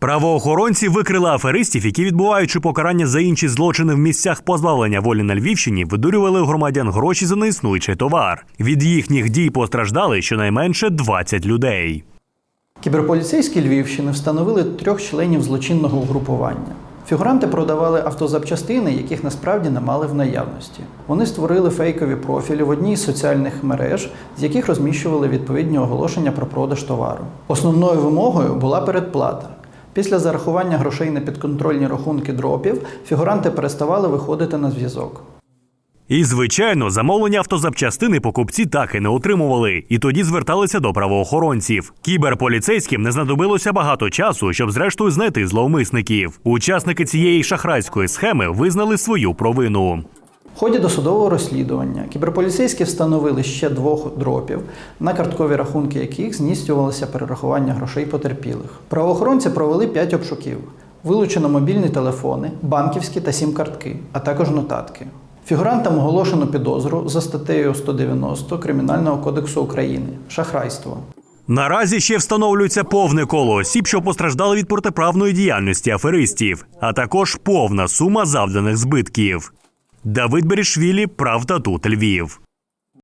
Правоохоронці викрили аферистів, які, відбуваючи покарання за інші злочини в місцях позбавлення волі на Львівщині, видурювали громадян гроші за неіснуючий товар. Від їхніх дій постраждали щонайменше 20 людей. Кіберполіцейські Львівщини встановили трьох членів злочинного угрупування. Фігуранти продавали автозапчастини, яких насправді не мали в наявності. Вони створили фейкові профілі в одній з соціальних мереж, з яких розміщували відповідні оголошення про продаж товару. Основною вимогою була передплата. Після зарахування грошей на підконтрольні рахунки дропів фігуранти переставали виходити на зв'язок. І, звичайно, замовлення автозапчастини покупці так і не отримували, і тоді зверталися до правоохоронців. Кіберполіцейським не знадобилося багато часу, щоб зрештою знайти зловмисників. Учасники цієї шахрайської схеми визнали свою провину. В ході досудового розслідування кіберполіцейські встановили ще двох дропів, на карткові рахунки яких здійснювалося перерахування грошей потерпілих. Правоохоронці провели п'ять обшуків. Вилучено мобільні телефони, банківські та сім-картки, а також нотатки. Фігурантам оголошено підозру за статтею 190 Кримінального кодексу України шахрайство. Наразі ще встановлюється повне коло осіб, що постраждали від протиправної діяльності аферистів, а також повна сума завданих збитків. Давид Берішвілі, Правда тут Львів.